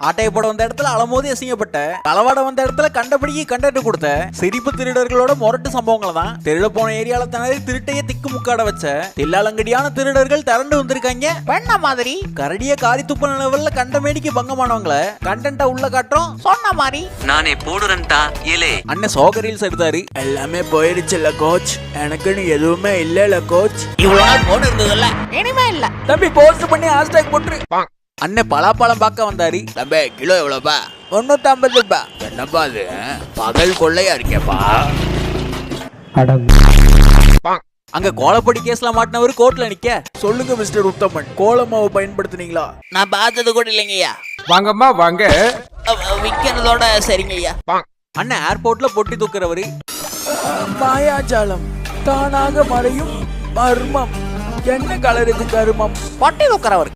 ஆட்டைய போட வந்த இடத்துல அலமோதி அசிங்கப்பட்ட களவாட வந்த இடத்துல கண்டபடிக்கு கண்டட்டு கொடுத்த சிரிப்பு திருடர்களோட முரட்டு சம்பவங்களை தான் திருட போன ஏரியால திணறி திருட்டைய திக்கு முக்காட வச்ச தில்லாலங்கடியான திருடர்கள் திரண்டு வந்திருக்காங்க. வெண்ண மாதிரி? கரடிய காரி துப்பு நிலவல்ல கண்ட மேடிக்கு பங்கமானவங்கள கண்டென்ட்டா உள்ள காட்டுறோம். சொன்ன மாதிரி? நானே போடுறேன்டா ஏலே அண்ணன் சோக ரீல்ஸ் எடுத்தாரு எல்லாமே போயிடுச்சுல்ல கோச் எனக்குன்னு எதுவுமே இல்லைல்ல கோச் இவ்வளவு நாள் போட்டு இருந்ததுல்ல. இனிமே இல்ல. தம்பி போஸ்ட் பண்ணி ஹேஷ்டேக் போட்டுரு. அண்ணன் பலாப்பழம் பார்க்க வந்தாரு. தம்பி கிலோ எவ்வளோப்பா? முன்னூத்தி ஐம்பது ரூபா என்னப்பா அது பகல் கொள்ளையா இருக்கேப்பா. அங்க கோலப்படி கேஸ்ல மாட்டினவர் கோர்ட்ல நிக்க. சொல்லுங்க மிஸ்டர் உத்தமன். கோலமாவை பயன்படுத்துனீங்களா? நான் பார்த்தது கூட இல்லைங்கய்யா. வாங்கம்மா வாங்க. விக்கிறதோட சரிங்கய்யா. அண்ணன் ஏர்போர்ட்ல பொட்டி தூக்குறவரு. மாயாஜாலம். தானாக மறையும் மர்மம். என்ன கலர் இது கருமம்? பொட்டி தூக்குறவர்.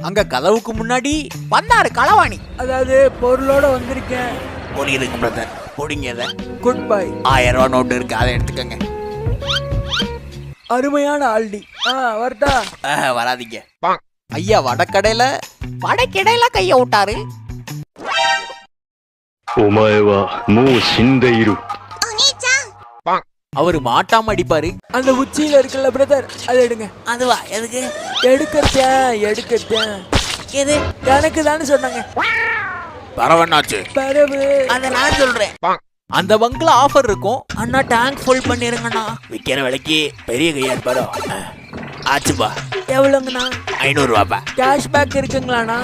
அங்க கதவுக்கு முன்னாடி வந்தாரு களவாணி அதாவது பொருளோட வந்திருக்கேன் புரியுதுங்க பிரதர் புடிங்க இதை. குட் பை ஆயிரம் ரூபா நோட்டு இருக்கு அதை எடுத்துக்கோங்க அருமையான ஆல்டி ஆ வரட்டா ஆஹ், வராதீங்க ஐயா வடக்கடையில வடைக்கிடையில கைய விட்டாரு お前はもう死んでいる。 அவரு மாட்டாம அடிப்பாரு. அந்த உச்சியில இருக்குல்ல பிரதர் அதை எடுங்க. அதுவா? எதுக்கு? எடுக்கத்தேன் எடுக்கத்தேன் எது? எனக்கு தானே சொன்னாங்க பரவன்னாச்சு பரவு. அதை நான் சொல்றேன். அந்த பங்க்ல ஆஃபர் இருக்கும். அண்ணா டேங்க் ஃபுல் பண்ணிருங்கண்ணா. விக்கிற விலைக்கு பெரிய கையா இருப்பாரோ? ஆச்சுப்பா எவ்வளோங்கண்ணா ஐநூறு ரூபாப்பா கேஷ்பேக் இருக்குங்களாண்ணா?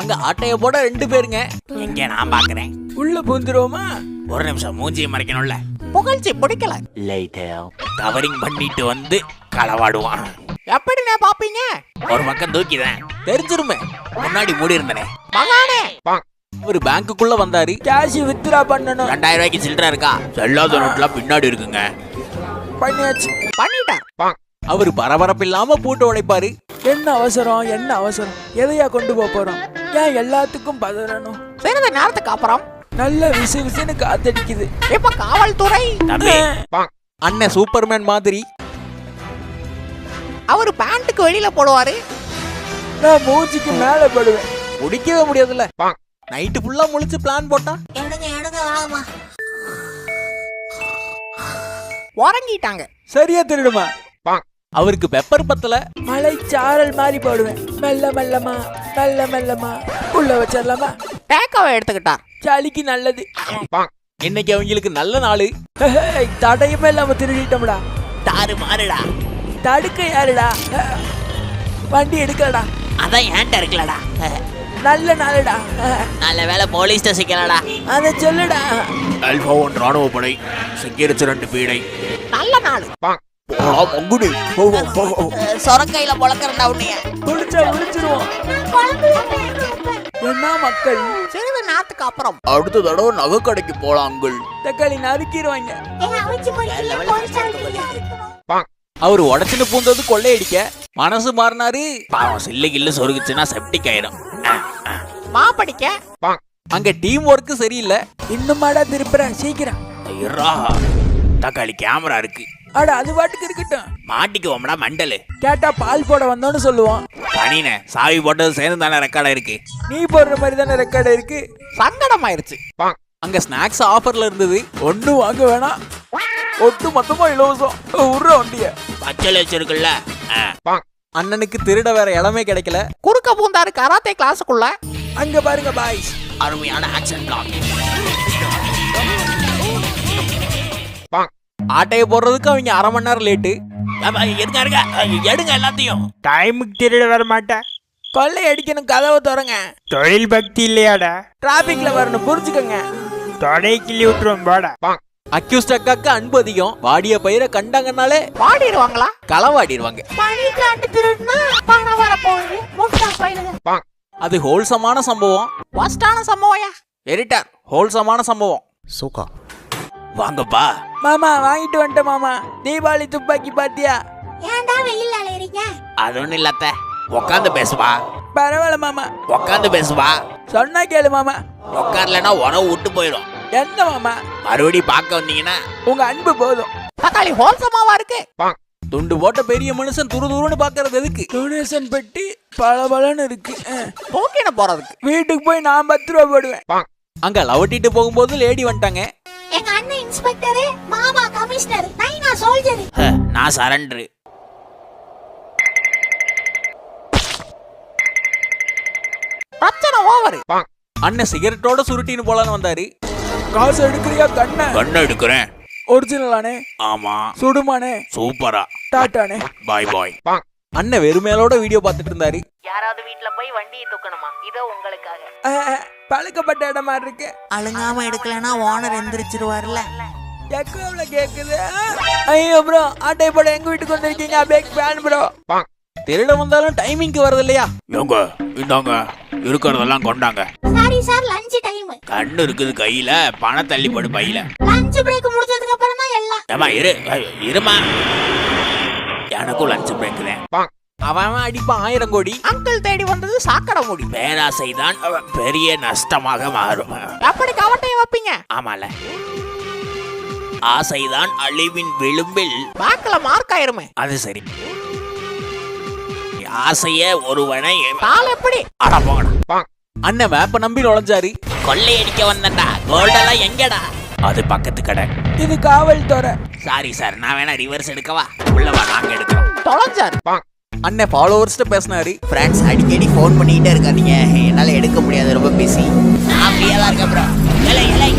அங்க ஆட்டைய போட ரெண்டு பேருங்க. எங்க நான் பாக்குறேன்? உள்ள பூந்துருவோமா? ஒரு நிமிஷம் மூஞ்சியை மறைக்கணும்ல. புகழ்ச்சி பிடிக்கல. கவரிங் பண்ணிட்டு வந்து களவாடுவான். எப்படிண்ணே பாப்பீங்க? ஒரு பக்கம் தூக்கிதான். தெரிஞ்சிருமே. முன்னாடி மூடி இருந்தனே. மகானே! ஒரு பேங்க்குள்ள வந்தாரு. கேஷ் வித்ரா பண்ணணும். ரெண்டாயிரம் ரூபாய்க்கு சில்லற இருக்கா? செல்லாத நோட்லாம் பின்னாடி இருக்குங்க. பண்ணியாச்சு. பண்ணிட்டேன். அவரு பரபரப்பு இல்லாம பூட்டு உடைப்பாரு. என்ன அவசரம்? என்ன அவசரம்? எதையா கொண்டு போக போறோம்? ஏன் எல்லாத்துக்கும் பதறணும்? சிறிது நேரத்துக்கு அப்புறம் நல்ல விசு விசுன்னு காத்தடிக்குது. இப்ப காவல்துறை? தம்பி. அண்ணன் சூப்பர்மேன் மாதிரி. அவரு பேண்ட்டுக்கு வெளியில போடுவாரு. நான் மூஞ்சிக்கு மேல படுவேன். முடிக்கவே முடியாதுல்ல. நைட்டு ஃபுல்லா முழிச்சு பிளான் போட்டா. எடுங்க எடுங்க வாங்கம்மா உறங்கிட்டாங்க. சரியா திருடுமா? அவருக்கு பெப்பர் பத்தல. மலை சாரல் மாதிரி போடுவேன். மெல்ல மெல்லமா மெல்ல மெல்லமா. உள்ள வச்சிடலாமா? டேக்காவை எடுத்துக்கிட்டார் சளிக்கு நல்லது. இன்னைக்கு அவங்களுக்கு நல்ல நாளு. தடையுமே இல்லாம திருடிட்டோம்டா. தாறு மாறுடா. தடுக்க யாருடா? வண்டி எடுக்கலடா. அதான் ஏன்ட்ட இருக்கலடா நல்ல நாளுடா. நல்ல வேலை போலீஸ் ஸ்டேஷன்லடா அதை சொல்லுடா. அல்பா ஒன் ராணுவ படை சிக்கிரிச்சு ரெண்டு பீடை. நல்ல நாள். மங்குடி சொரக்கையில பொழக்கிறதா உன்னைய. குளிச்சா விழிச்சிருவோம் என்ன மக்கள். சிறிது நேரத்துக்கு அப்புறம். அடுத்த தடவை நகை கடைக்கு போலாம் அங்குள் தக்காளி நறுக்கிடுவாங்க அவர் உடச்சுன்னு பூந்தது கொள்ளையடிக்க. மனசு மாறினாரு. பாவம் சில்லு கில்லு சொருகுச்சுன்னா செப்டிக் ஆயிரும் மாப்படிக்க அங்க டீம் ஒர்க் சரியில்லை. இன்னுமாடா திருப்புறேன். சீக்கிரம். ஐயரா. தக்காளி கேமரா இருக்கு. அட அது பாட்டுக்கு இருக்கட்டும். மாட்டிக்குவோம்டா மண்டலு. கேட்டா பால் போட வந்தோன்னு சொல்லுவான். பனின சாவி போட்டது சேர்ந்து தானே ரெக்கார்டா இருக்கு. நீ போடுற மாதிரி தானே ரெக்கார்டு இருக்கு. சங்கடம் ஆயிருச்சு அங்க ஸ்நாக்ஸ் ஆஃபர்ல இருந்தது. ஒண்ணும் வாங்க வேணாம். ஒட்டு மொத்தமா இலவசம். உருற வண்டிய. பச்சை இருக்குல்ல அண்ணனுக்கு திருட வேற இடமே கிடைக்கல. குறுக்க பூந்தாரு கராத்தே கிளாஸுக்குள்ள அங்க பாருங்க பாய்ஸ் அருமையான ஆக்ஷன் பிளாக் ஆட்டைய போடுறதுக்கு அவங்க அரை மணி நேரம் லேட்டு இருங்க இருங்க எடுங்க. எல்லாத்தையும். டைமுக்கு திருட வர மாட்டேன் கொள்ளை அடிக்கணும் கதவை திறங்க. தொழில் பக்தி இல்லையாடா? டிராபிக்ல வரணும் புரிஞ்சுக்கோங்க. தொடை கிள்ளி விட்டுருவோம் போடா அக்யூஸ்ட் அக்காக்கு அன்பு அதிகம். வாடிய பயிரை கண்டாங்கனாலே பாடிடுவாங்களா களவாடிடுவாங்க. பனிக்காட்டு திருடுனா பணம் வர போகுது முட்டா பயிலுங்க. அது ஹோல்சமான சம்பவம். ஒஸ்டான சம்பவம்யா வெரிட்டார் ஹோல்சமான சம்பவம். வாங்கப்பா. மாமா வாங்கிட்டு வந்துட்டேன் மாமா. தீபாவளி துப்பாக்கி பாத்தியா? ஏன்டா வெயில் அலையறீங்க? அது ஒண்ணும் இல்லாத்த உக்காந்து பேசுவா. பரவாயில்ல மாமா. உக்காந்து பேசுவா. சொன்னா கேளு மாமா. உட்கார்லனா உணவு விட்டு போயிடும். என்ன மாமா? மறுபடியும் பார்க்க வந்தீங்கன்னா உங்க அன்பு போதும். தக்காளி ஹோல்சமாவா இருக்கு? துண்டு போட்ட பெரிய மனுஷன் துரு துருன்னு பாக்குறது எதுக்கு? டொனேஷன் பெட்டி பளபளன்னு இருக்கு. போக்கின போறதுக்கு. வீட்டுக்கு போய் நான் பத்து ரூபா போடுவேன். அங்க லவட்டிட்டு போகும்போது லேடி வந்துட்டாங்க. எங்க அண்ணன் இன்ஸ்பெக்டர் மாமா கமிஷனர் நைனா சோல்ஜர் நான் சரண்டரு பிரச்சனை ஓவர் அண்ணன் சிகரெட்டோட சுருட்டின்னு போலான்னு வந்தாரு. காசு எடுக்கிறியா கண்ண? கண்ணு எடுக்கிறேன். ஒரிஜினலானே ஆமா. சுடுமானே. சூப்பரா டாட்டானே. பாய் பாய் அண்ணன் வெறுமையாலோட வீடியோ பார்த்துட்டு இருந்தாரு. யாராவது வீட்ல போய் வண்டியை தூக்கணுமா? இதோ உங்களுக்காக. பழக்கப்பட்ட இடம் மாதிரி இருக்கு. அழுங்காம எடுக்கலனா ஓனர் எந்திரிச்சிருவார்ல எக்கோவில் கேக்குது. ஐயோ ப்ரோ ஆட்டை போட எங்க வீட்டுக்கு வந்திருக்கீங்க? பிக் ஃபேன் ப்ரோ திருட வந்தாலும் டைமிங்க்கு வரது இல்லையா? எங்க இந்தாங்க இருக்கிறதெல்லாம் கொண்டாங்க. சாரி சார் லஞ்ச் டைம் கண்ணு இருக்குது கையில பணம் தள்ளி போடு பையில. லஞ்ச் பிரேக் முடிஞ்சதுக்கு அப்புறம் தான் எல்லாம். ஏமா இரு இருமா எனக்கும் லஞ்ச் பிரேக் தான் அவன் அடிப்பான் ஆயிரம் கோடி. அங்கிள் தேடி வந்தது சாக்கடை முடி. பேராசை தான் பெரிய நஷ்டமாக மாறும். எப்படி கவட்டையை வைப்பீங்க. ஆமால. ஆசைதான் அழிவின் விளிம்பில். வாக்குல மார்க் ஆயிருமே. அது சரி. ஆசைய ஒருவனை கால் எப்படி? அட போங்கடா அண்ணன் மேப்ப நம்பி நுழைஞ்சாரு கொள்ளையடிக்க வந்தேன்டா. கோல்டெல்லாம் எங்கடா? அது பக்கத்து கடை. இது காவல்துறை சாரி சார் நான் வேணா ரிவர்ஸ் எடுக்கவா? உள்ளவா நாங்க எடுக்கிறோம். தொலைஞ்சாரு அண்ணன் ஃபாலோவர்ஸ்ட்ட பேசினாரு. ஃப்ரெண்ட்ஸ் அடிக்கடி ஃபோன் பண்ணிட்டே இருக்காதீங்க. என்னால எடுக்க முடியாது. ரொம்ப பிஸி நான் ஃப்ரீயா தான் இருக்கேன் ப்ரோ இலை இலை.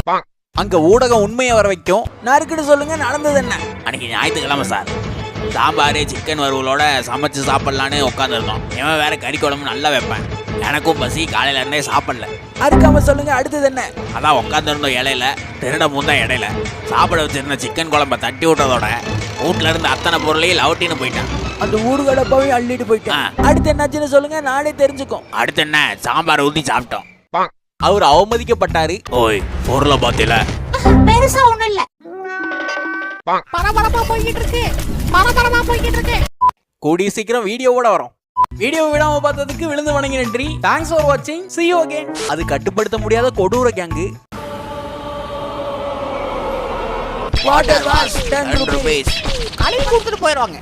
அங்க ஊடகம் உண்மையை வர வைக்கும். நறுக்குன்னு சொல்லுங்க நடந்தது என்ன? அன்னைக்கு ஞாயிற்றுக்கிழமை சார் சாம்பார் சிக்கன் வறுவலோட சமைச்சு சாப்பிட்லான்னு உட்காந்துருந்தோம் இவன் வேற கறி குழம்பு நல்லா வைப்பேன். எனக்கும் பசி காலையில இருந்தே சாப்பிடல. அறுக்காம சொல்லுங்க அடுத்தது என்ன? அதான் உட்காந்துருந்தோம் இலையில திருட முந்தா இடையில. சாப்பிட வச்சிருந்த சிக்கன் குழம்ப தட்டி விட்டதோட வீட்ல இருந்து அத்தனை பொருளையும் லவட்டின்னு போயிட்டான். அந்த ஊருகடை போய் அள்ளிட்டு போயிட்டேன். அடுத்து என்னாச்சுன்னு சொல்லுங்க நானே தெரிஞ்சுக்கும். அடுத்து என்ன? சாம்பார் ஊற்றி சாப்பிட்டோம். அவர் அவமதிக்கப்பட்டாரு. ஓய் பொருளை பார்த்தில. பெருசா ஒண்ணும் இல்ல. பரபரப்பா போய்கிட்டு இருக்கு. பரபரப்பா போய்கிட்டு இருக்கு. கூடிய சீக்கிரம் வீடியோவோட வரும். வீடியோ விடாம பார்த்ததுக்கு விழுந்து வணங்கி நன்றி. தேங்க்ஸ் ஃபார் வாட்சிங் see you again. அது கட்டுப்படுத்த முடியாத கொடூர gang water wash ten rupees கடையில் கொடுத்துட்டு போயிடுவாங்க